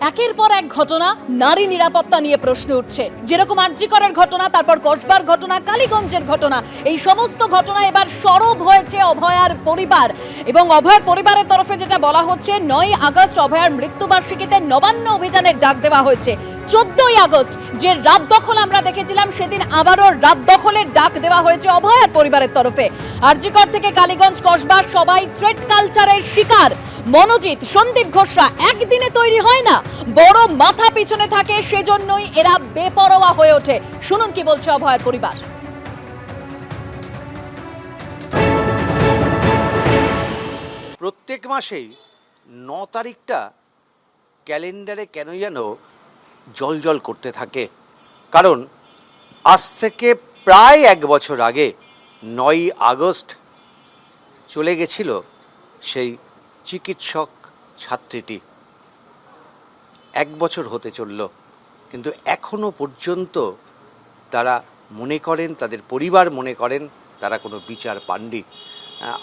একের পর এক ঘটনা নারী নিরাপত্তা নিয়ে প্রশ্ন উঠছে। যেরকম আর্জি করার ঘটনা, তারপর কসবার ঘটনা, কালীগঞ্জের ঘটনা, এই সমস্ত ঘটনা এবার সরব হয়েছে অভয়ার পরিবার। এবং অভয়ার পরিবারের তরফে যেটা বলা হচ্ছে নয় আগস্ট অভয়ার মৃত্যুবার্ষিকীতে নবান্ন অভিযানের ডাক দেওয়া হয়েছে। চোদ্দই আগস্ট যে রাত দখল আমরা দেখেছিলাম, সেদিন আবারও রাত দখলের ডাক দেওয়া হয়েছে অভয়ার পরিবারের তরফে। আরজিকর থেকে কালীগঞ্জ কসবা সবাই থ্রেড কালচারের শিকার। মনোজিৎ, সন্দীপ ঘোষরা একদিনে তৈরি হয় না। বড় মাথা পিছনে থাকে, সেজন্যই এরা বেপরোয়া হয়ে ওঠে। শুনুন কি বলছে অভয়ের পরিবার। প্রত্যেক মাসেই ন তারিখটা ক্যালেন্ডারে কেন যেন জল জল করতে থাকে। কারণ আজ থেকে প্রায় এক বছর আগে নয় আগস্ট চলে গেছিল সেই চিকিৎসক ছাত্রীটি। এক বছর হতে চলল, কিন্তু এখনও পর্যন্ত তারা মনে করেন, তাদের পরিবার মনে করেন, তারা কোনো বিচার পাননি।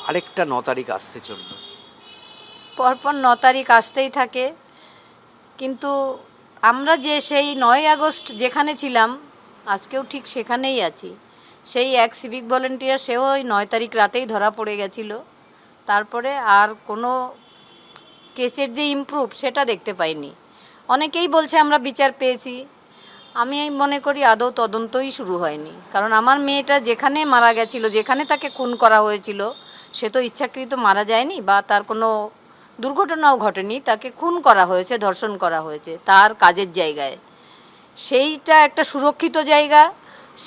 আরেকটা ন তারিখ আসতে চলল। পরপর ন তারিখ আসতেই থাকে, কিন্তু আমরা যে সেই নয় আগস্ট যেখানে ছিলাম, আজকেও ঠিক সেখানেই আছি। সেই এক সিভিক ভলেন্টিয়ার সেও ওই নয় তারিখ রাতেই ধরা পড়ে গেছিল। তারপরে আর কোনো কেসের যে ইমপ্রুভ সেটা দেখতে পাইনি। অনেকেই বলছে আমরা বিচার পেয়েছি। আমি মনে করি আদৌ তদন্তই শুরু হয়নি। কারণ আমার মেয়েটা যেখানে মারা গেছিল, যেখানে তাকে খুন করা হয়েছিল, সে তো ইচ্ছাকৃত মারা যায়নি বা তার কোনো দুর্ঘটনাও ঘটেনি, তাকে খুন করা হয়েছে, ধর্ষণ করা হয়েছে, তার কাজের জায়গায়। সেইটা একটা সুরক্ষিত জায়গা,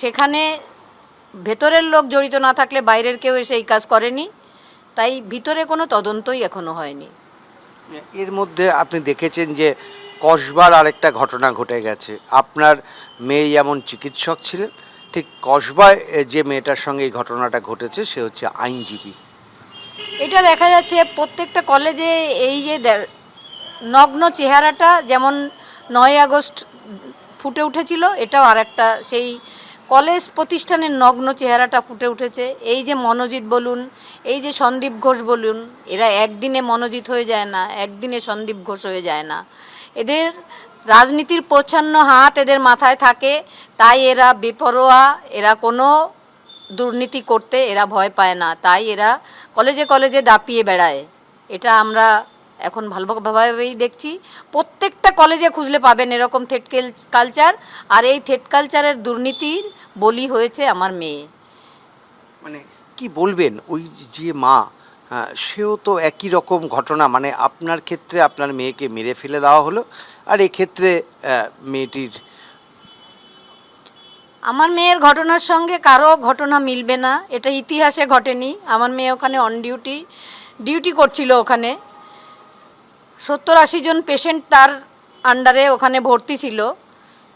সেখানে ভেতরের লোক জড়িত না থাকলে বাইরের কেউ এসে এই কাজ করেনি, তাই ভিতরে কোনো তদন্তই এখনও হয়নি। এর মধ্যে আপনি দেখেছেন যে কসবার আরেকটা ঘটনা ঘটে গেছে। আপনার মেয়ে যেমন চিকিৎসক ছিলেন, ঠিক কসবায় যে মেয়েটার সঙ্গে এই ঘটনাটা ঘটেছে, সে হচ্ছে আইনজীবী। এটা দেখা যাচ্ছে প্রত্যেকটা কলেজে এই যে নগ্ন চেহারাটা যেমন নয় আগস্ট ফুটে উঠেছিল, এটাও আর একটা সেই কলেজ প্রতিষ্ঠানের নগ্ন চেহারাটা ফুটে উঠেছে। এই যে মনোজিৎ বলুন, এই যে সন্দীপ ঘোষ বলুন, এরা একদিনে মনোজিৎ হয়ে যায় না, একদিনে সন্দীপ ঘোষ হয়ে যায় না। এদের রাজনীতির প্রচ্ছন্ন হাত এদের মাথায় থাকে, তাই এরা বেপরোয়া, এরা কোনো দুর্নীতি করতে এরা ভয় পায় না, তাই এরা কলেজে কলেজে দাপিয়ে বেড়ায়। এটা আমরা এখন ভালোভাবেই দেখছি। প্রত্যেকটা কলেজে খুঁজলে পাবেন এরকম থেট কালচার, আর এই থেট কালচারের দুর্নীতির বলি হয়েছে আমার মেয়ে। মানে কি বলবেন? ওই যে মা সেও তো একই রকম ঘটনা মানে আপনার ক্ষেত্রে আপনার মেয়েকে মেরে ফেলে দেওয়া হলো, আর এক্ষেত্রে মেয়েটির আমার মেয়ের ঘটনার সঙ্গে কারও ঘটনা মিলবে না। এটা ইতিহাসে ঘটেনি। আমার মেয়ে ওখানে অন ডিউটি ডিউটি করছিল ওখানে। সত্তর আশি জন পেশেন্ট তার আন্ডারে ওখানে ভর্তি ছিল।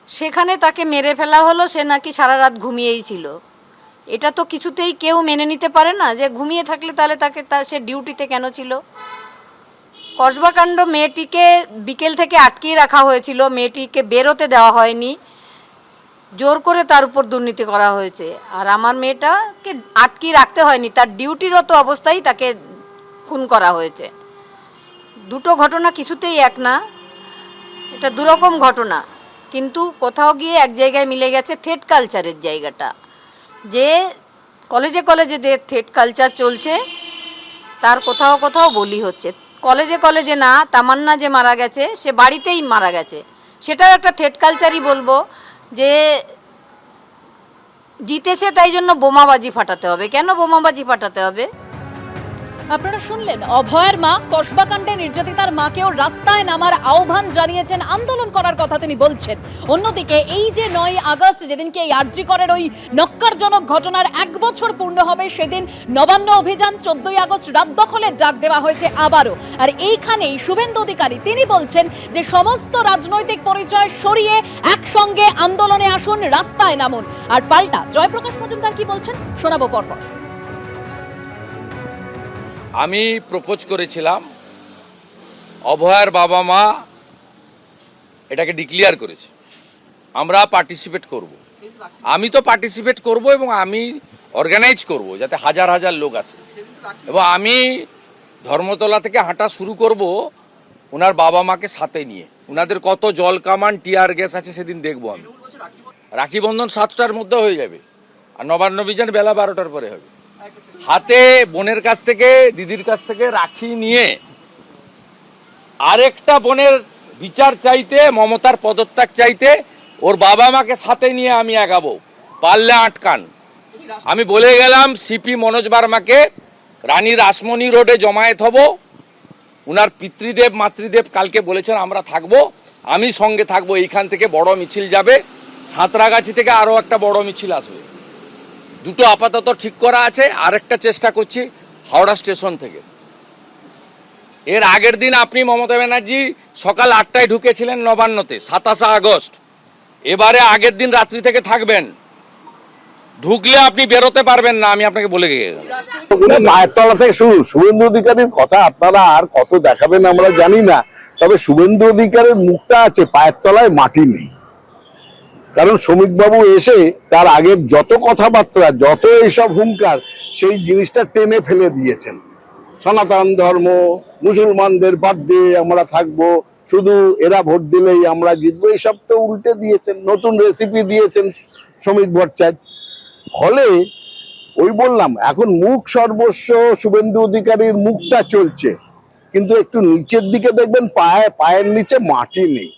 সেখানে তাকে মেরে ফেলা হলো, সে নাকি সারা রাত ঘুমিয়েই ছিল। এটা তো কিছুতেই কেউ মেনে নিতে পারে না যে ঘুমিয়ে থাকলে তাহলে তাকে তার সে ডিউটিতে কেন ছিল? কসবাকাণ্ড মেয়েটিকে বিকেল থেকে আটকিয়ে রাখা হয়েছিল। মেয়েটিকে বেরোতে দেওয়া হয়নি। জোর করে তার উপর দুর্নীতি করা হয়েছে। আর আমার মেয়েটাকে আটকিয়ে রাখতে হয়নি, তার ডিউটিরত অবস্থায় তাকে খুন করা হয়েছে। দুটো ঘটনা কিছুতেই এক না, এটা দুরকম ঘটনা। কিন্তু কোথাও গিয়ে এক জায়গায় মিলে গেছে থেট কালচারের জায়গাটা। যে কলেজে কলেজে যে থেট কালচার চলছে, তার কোথাও কোথাও বলি হচ্ছে। কলেজে কলেজে না, তামান্না যে মারা গেছে, সে বাড়িতেই মারা গেছে। সেটাও একটা থেট কালচারই বলব। যে জিতেছে তাই জন্য বোমাবাজি ফাটাতে হবে। কেন বোমাবাজি ফাটাতে হবে? আপনারা শুনলেন, অভয়ের মা কসবাকাণ্ডে নির্যাতিতার মাকেও রাস্তায় নামার আহ্বান জানিয়েছেন, আন্দোলন করার কথা তিনি বলছেন। অন্যদিকে, এই যে নয় আগস্ট, যেদিনকে এই আর্যিকরের ওই নক্কারজনক ঘটনার এক বছর পূর্ণ হবে, সেদিন নবান্ন অভিযান চোদ্দই আগস্ট রাত দখলের ডাক দেওয়া হয়েছে আবারও। আর এইখানেই শুভেন্দু অধিকারী, তিনি বলছেন যে সমস্ত রাজনৈতিক পরিচয় সরিয়ে একসঙ্গে আন্দোলনে আসুন, রাস্তায় নামুন। আর পাল্টা, জয়প্রকাশ মজুমদার কি বলছেন, শোনাবো পরপর। আমি প্রপোজ করেছিলাম, অভয়ার বাবা মা এটাকে ডিক্লিয়ার করেছে। আমরা পার্টিসিপেট করব। আমি তো পার্টিসিপেট করব এবং আমি অর্গানাইজ করব যাতে হাজার হাজার লোক আসে। এবং আমি ধর্মতলা থেকে হাঁটা শুরু করব ওনার বাবা মাকে সাথে নিয়ে। ওনাদের কত জল কামান টিয়ার গ্যাস আছে সেদিন দেখব আমি। রাখি বন্ধন সাতটার মধ্যে হয়ে যাবে। আর নবান্ন অভিযান বেলা বারোটার পরে হবে। হাতে বোনের কাছ থেকে, দিদির কাছ থেকে রাখি নিয়ে আরেকটা বোনের বিচার চাইতে, মমতার পদত্যাগ চাইতে ওর বাবা মাকে সাথে নিয়ে আমি আগাবো। পারলে আটকান। আমি বলে গেলাম, সিপি মনোজ বার্মাকে রানী রাসমণি রোডে জমায়েত হব। উনার পিতৃদেব, মাতৃদেব কালকে বলেছেন আমরা থাকব। আমি সঙ্গে থাকব, এইখান থেকে বড় মিছিল যাবে। সাঁতরাগাছি থেকে আরও একটা বড় মিছিল আসবে। দুটো আপাতত ঠিক করা আছে, আরেকটা চেষ্টা করছি হাওড়া স্টেশন থেকে। এর আগের দিন আপনি মমতা ব্যানার্জি সকাল আটটায় ঢুকেছিলেন নবান্নতে, সাতাশে আগস্ট। এবারে আগের দিন রাত্রি থেকে থাকবেন। ঢুকলে আপনি বেরোতে পারবেন না, আমি আপনাকে বলে গিয়ে থেকে কথা আপনারা আর কত দেখাবেন আমরা জানি না, তবে শুভেন্দু অধিকারের মুখটা আছে, পায়ের তলায় মাটি নেই। কারণ শ্রমিকবাবু এসে তার আগের যত কথাবার্তা, যত এইসব হুঙ্কার, সেই জিনিসটা টেনে ফেলে দিয়েছেন। সনাতন ধর্ম, মুসলমানদের বাদ দিয়ে আমরা থাকব, শুধু এরা ভোট দিলেই আমরা জিতবো, এইসব তো উল্টে দিয়েছেন, নতুন রেসিপি দিয়েছেন শ্রমিক ভট্টাচার্য। ফলে, ওই বললাম, এখন মুখ সর্বস্ব শুভেন্দু অধিকারীর মুখটা চলছে, কিন্তু একটু নিচের দিকে দেখবেন পায়ে, পায়ের নিচে মাটি নেই।